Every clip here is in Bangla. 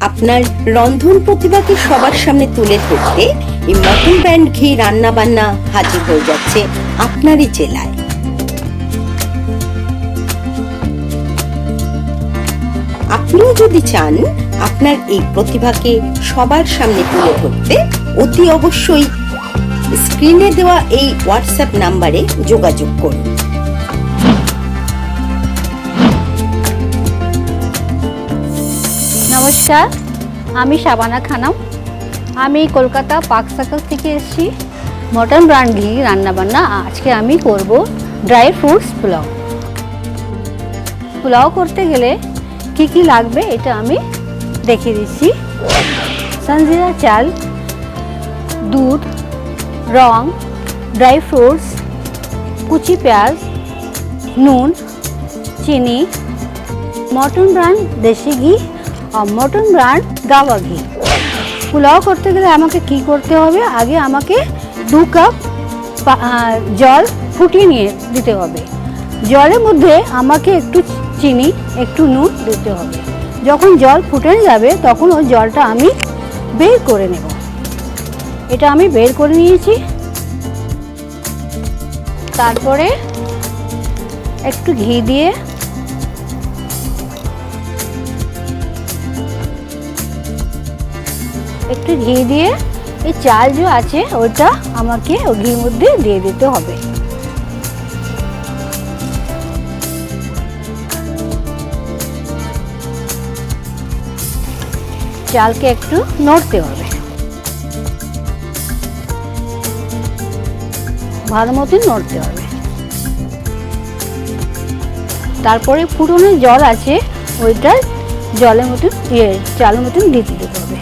আপনার রন্ধন প্রতিভাকে সবার সামনে তুলে ধরতে এই মটন ব্র্যান্ড ঘি রান্না বান্না হাজির হয়ে যাচ্ছে আপনারই জেলায়। আপনিও যদি চান আপনার এই প্রতিভাকে সবার সামনে তুলে ধরতে, অতি অবশ্যই স্ক্রিনে দেওয়া এই হোয়াটসঅ্যাপ নাম্বারে যোগাযোগ করুন। নমস্কার, আমি শাবানা খানম। আমি কলকাতা পার্ক সার্কাস থেকে এসেছি। মটন ব্রান্ড ঘি রান্নাবান্না আজকে আমি করব ড্রাই ফ্রুটস পোলাও। পোলাও করতে গেলে কি কি লাগবে এটা আমি দেখিয়ে দিচ্ছি। সনজিরা চাল, দুধ, রং, ড্রাই ফ্রুটস, কুচি পেঁয়াজ, নুন, চিনি, মটন ব্র্যান্ড দেশি ঘি মটন ব্র্যান্ড গাওয়া ঘি। পোলাও করতে গেলে আমাকে কি করতে হবে? আগে আমাকে দু কাপ জল ফুটিয়ে নিয়ে দিতে হবে। জলের মধ্যে আমাকে একটু চিনি, একটু নুন দিতে হবে। যখন জল ফুটে যাবে, তখন ওই জলটা আমি বের করে নেব। এটা আমি বের করে নিয়েছি। তারপরে একটু ঘি দিয়ে একটু ঘি দিয়ে এই চাল যে আছে, ওটা আমাকে ওই ঘির মধ্যে দিয়ে দিতে হবে। চালকে একটু নড়তে হবে। ভালো মতন নড়তে হবে। তারপরে ফুটনের জল আছে, ওইটা জলের মতন ইয়ে চালের মতন দিতে দিতে হবে।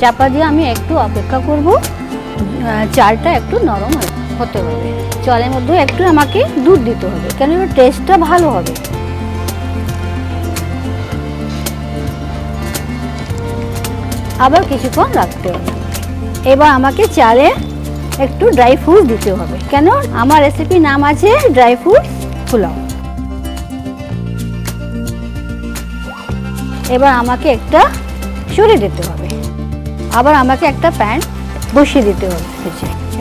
চাপা দিয়ে আমি একটু অপেক্ষা করব। চালটা একটু নরম হতে হবে। জলের মধ্যে একটু আমাকে দুধ দিতে হবে, কেন টেস্টটা ভালো হবে। আবার কিছুক্ষণ রাখতে হবে। এবার আমাকে চালে একটু ড্রাই ফ্রুট দিতে হবে। কেন? আমার রেসিপির নাম আছে ড্রাই ফ্রুট পোলাও। এবার আমাকে একটা সরিয়ে দিতে হবে। আবার আমাকে একটা প্যান বসিয়ে দিতে হবে।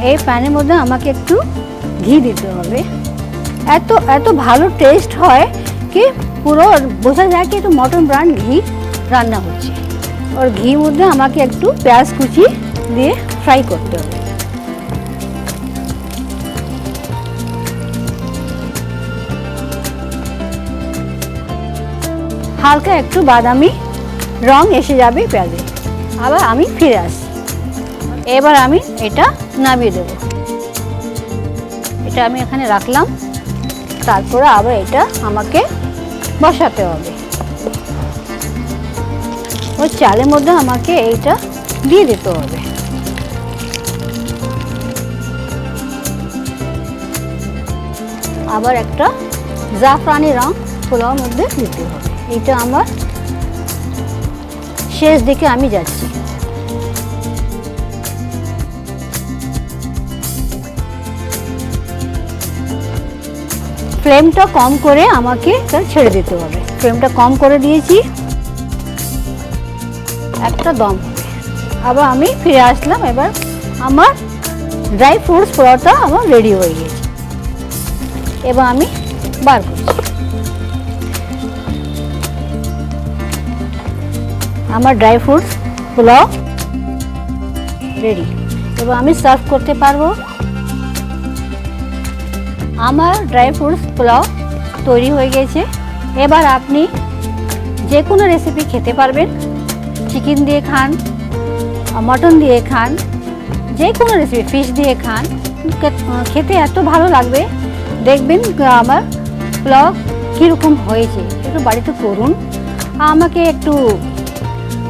এই প্যানের মধ্যে আমাকে একটু ঘি দিতে হবে। এত এত ভালো টেস্ট হয় কি পুরো বোঝা যায় কি একটু মটন ব্রান্ড ঘি রান্না হচ্ছে। ওর ঘি মধ্যে আমাকে একটু পেঁয়াজ কুচি দিয়ে ফ্রাই করতে হবে। হালকা একটু বাদামি রং এসে যাবে পেঁয়াজে। আবার আমি ফিরে আসি। এবার আমি এটা নামিয়ে দেব। এটা আমি এখানে রাখলাম। তারপরে আবার এটা আমাকে বসাতে হবে। ওই চালের মধ্যে আমাকে এইটা দিয়ে দিতে হবে। আবার একটা জাফরানি রং পোলাওর মধ্যে দিতে হবে। এটা আমার শেষ দিকে আমি যাচ্ছি। ফ্লেমটা কম করে আমাকে ছেড়ে দিতে হবে। ফ্লেমটা কম করে দিয়েছি। একটা দম আবার আমি ফিরে আসলাম, এবার আমার ড্রাই ফ্রুটস পোড়াটা আমার রেডি হয়ে গেছে। এবার আমি বার করছি। আমার ড্রাই ফ্রুটস পোলাও রেডি এবং আমি সার্ভ করতে পারব। আমার ড্রাই ফ্রুটস পোলাও তৈরি হয়ে গেছে। এবার আপনি যে কোনো রেসিপি খেতে পারবেন। চিকেন দিয়ে খান মটন দিয়ে খান যে কোনো রেসিপি ফিশ দিয়ে খান। খেতে এত ভালো লাগবে। দেখবেন আমার পোলাও কীরকম হয়েছে। একটু বাড়িতে করুন। আমাকে একটু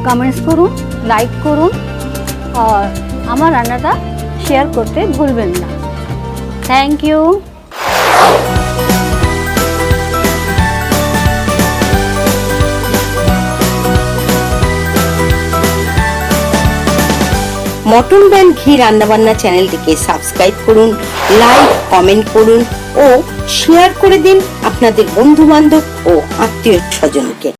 কমেন্টস করুন লাইক করুন, আর আমার রান্নাটা শেয়ার করতে ভুলবেন না। থ্যাংক ইউ মটন ব্যান্ড ঘি রান্নাবান্না চ্যানেলটিকে সাবস্ক্রাইব করুন লাইক কমেন্ট করুন ও শেয়ার করে দিন আপনাদের বন্ধু বান্ধব ও আত্মীয় স্বজনকে